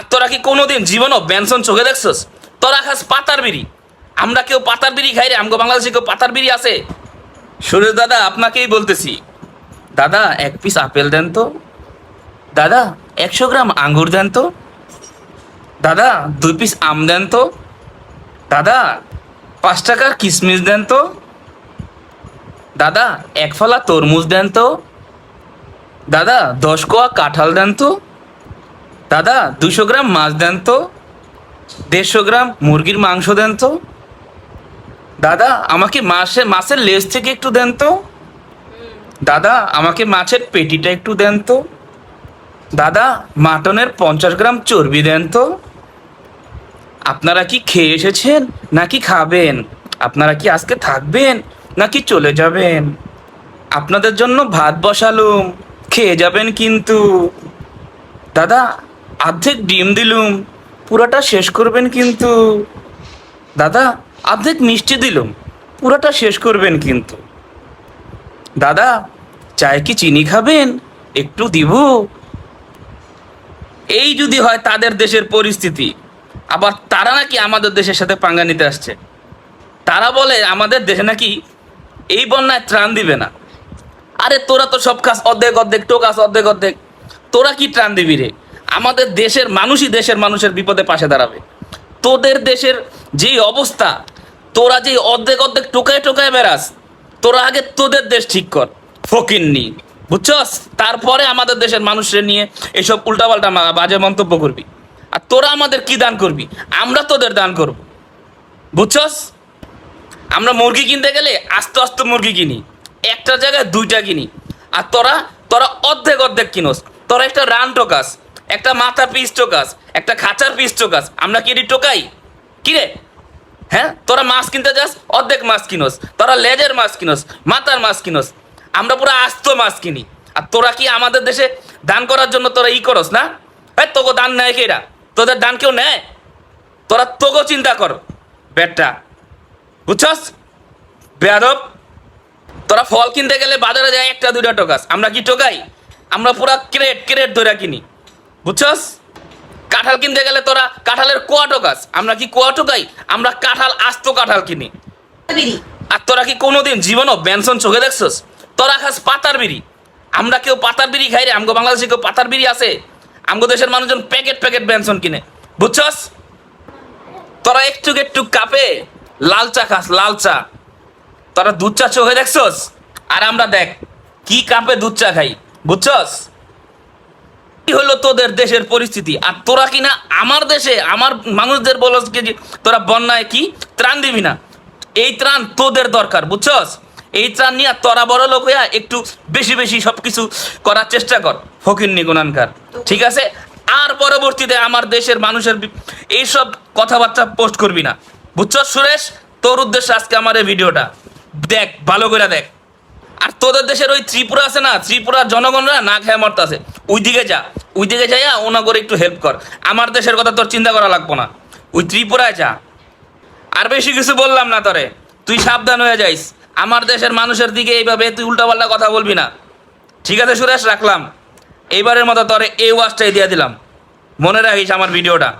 আর তোরা কি কোনোদিন জীবনও বেনসন চোখে দেখছস? তোরা খাস পাতার বিড়ি। আমরা কেউ পাতার বিড়ি খাই রে, আমগো বাংলাদেশে কেউ পাতার বিড়ি আছে। সুরেশ দাদা, আপনাকেই বলতেছি। দাদা, এক পিস আপেল দেন তো। দাদা, একশো গ্রাম আঙ্গুর দেন তো। দাদা, দুই পিস আম দেন তো। দাদা, পাঁচ টাকার কিশমিশ দেন তো। দাদা, এক ফলা তরমুজ দেন তো। দাদা, দশ কোয়া কাঁঠাল দেন তো। দাদা, দুশো গ্রাম মাছ দেন তো। দেড়শো গ্রাম মুরগির মাংস দেন তো। দাদা, আমাকে মাসে মাছের লেজ থেকে একটু দেন তো। দাদা, আমাকে মাছের পেটিটা একটু দেন তো। দাদা, মাটনের পঞ্চাশ গ্রাম চর্বি দেন তো। আপনারা কি খেয়ে এসেছেন, নাকি খাবেন? আপনারা কি আজকে থাকবেন, নাকি চলে যাবেন? আপনাদের জন্য ভাত বসালুম, খেয়ে যাবেন কিন্তু। দাদা অর্ধেক ডিম দিলুম, পুরাটা শেষ করবেন কিন্তু। দাদা অর্ধেক মিষ্টি দিলুম, পুরাটা শেষ করবেন কিন্তু। দাদা, চায় কি চিনি খাবেন? একটু দিব। এই যদি হয় তাদের দেশের পরিস্থিতি। আবার তারা নাকি আমাদের দেশের সাথে পাঙ্গা নিতে আসছে। তারা বলে আমাদের দেশে নাকি এই বন্যায় ত্রাণ দিবে না। আরে তোরা তো সব কাজ অর্ধেক অর্ধেক টোকাস অর্ধেক অর্ধেক। তোরা কি ত্রাণ দিবি রে? আমাদের দেশের মানুষই দেশের মানুষের বিপদে পাশে দাঁড়াবে। তোদের দেশের যেই অবস্থা, তোরা যেই অর্ধেক অর্ধেক টোকায় টোকায় বেড়াস, তোরা আগে তোদের দেশ ঠিক কর, ফকির নি। বুঝছস? তারপরে আমাদের দেশের মানুষের নিয়ে এসব উল্টাপাল্টা বাজে মন্তব্য করবি। আর তোরা আমাদের কি দান করবি? আমরা তোদের দান করব। বুঝছস? আমরা মুরগি কিনতে গেলে আস্তে আস্তে মুরগি কিনি। একটা জায়গায় দুইটা কিনি। আর তোরা তোরা অর্ধেক অর্ধেক কিনোস। তোরা একটা রান টোকাস। একটা মাথার পিস টোকাস একটা খাঁচার পিস টোকাস আমরা কি এটি টোকাই? কি রে? হ্যাঁ? তোরা মাছ কিনতে যাস, অর্ধেক মাছ কিনোস, তোরা লেজের মাছ কিনোস, মাথার মাছ কিনোস, আমরা পুরো আস্ত মাছ কিনি। আর তোরা কি আমাদের দেশে দান করার জন্য তোরা ই করস না? হ্যাঁ তোকে দান নেয় কেরা তোদের দান কেউ নেয়? তোরা তোকেও চিন্তা কর, বেটা। বুঝছস? বেয়াদব। তোরা ফল কিনতে গেলে বাজারে যায় একটা দুইটা টোকাস, আমরা কি টোকাই? আমরা পুরা ক্রেট ক্রেট ধরে কিনি। বুঝছস? কাঁঠাল কিনতে গেলে তোরা কাঁঠালের কোয়াটো টোকাস আমরা কি কোয়াটো টোকাই আমরা কাঁঠাল আস্ত কাঁঠাল কিনি। আর তোরা কি কোনোদিন জীবনও বেনসন চোখে দেখছস? তোরা খাস পাতার বিড়ি। আমরা কেউ পাতার বিড়ি খাই রে আমগো বাংলাদেশে কেউ পাতার বিড়ি আছে। আমগো দেশের মানুষজন প্যাকেট প্যাকেট বেনসন কিনে। বুঝছস? তোরা একটু একটু কাপে লাল চা খাস লাল চা। তোরা দুধ চা চোখে দেখছস? আর আমরা দেখ কি কাপে দুধ চা খাই। বুঝছস? হলো তোদের দেশের পরিস্থিতি? আর তোরা কিনা আমার দেশে, আমার মানুষদের বলস যে তোরা বন্যায় কি ত্রাণ দিবি না? এই ত্রাণ তোদের দরকার, বুঝছস? এই ত্রাণ নিয়ে তোরা বড় লোক হইয়া একটু বেশি বেশি সব কিছু করার চেষ্টা কর, ফকির নিগুণানকার ঠিক আছে? আর পরবর্তীতে আমার দেশের মানুষের এইসব কথাবার্তা পোস্ট করবি না, বুঝছস সুরেশ? তোর উদ্দেশ্যে আজকে আমার এই ভিডিওটা। দেখ, ভালো করে দেখ। আর তোদের দেশের ওই ত্রিপুরা আছে না, ত্রিপুরার জনগণরা না খেয়ে মরতাছে। ওই দিকে যা। ওই দিকে যাইয়া ওনা করে একটু হেল্প কর। আমার দেশের কথা তোর চিন্তা করা লাগবো না। ওই ত্রিপুরায় যা। আর বেশি কিছু বললাম না তরে। তুই সাবধান হয়ে যাইস। আমার দেশের মানুষের দিকে এইভাবে তুই উল্টাপাল্টা কথা বলবি না। ঠিক আছে সুরেশ, রাখলাম। এইবারের মতো তরে এই ওয়াজটাই দিয়ে দিলাম। মনে রাখিস আমার ভিডিওটা।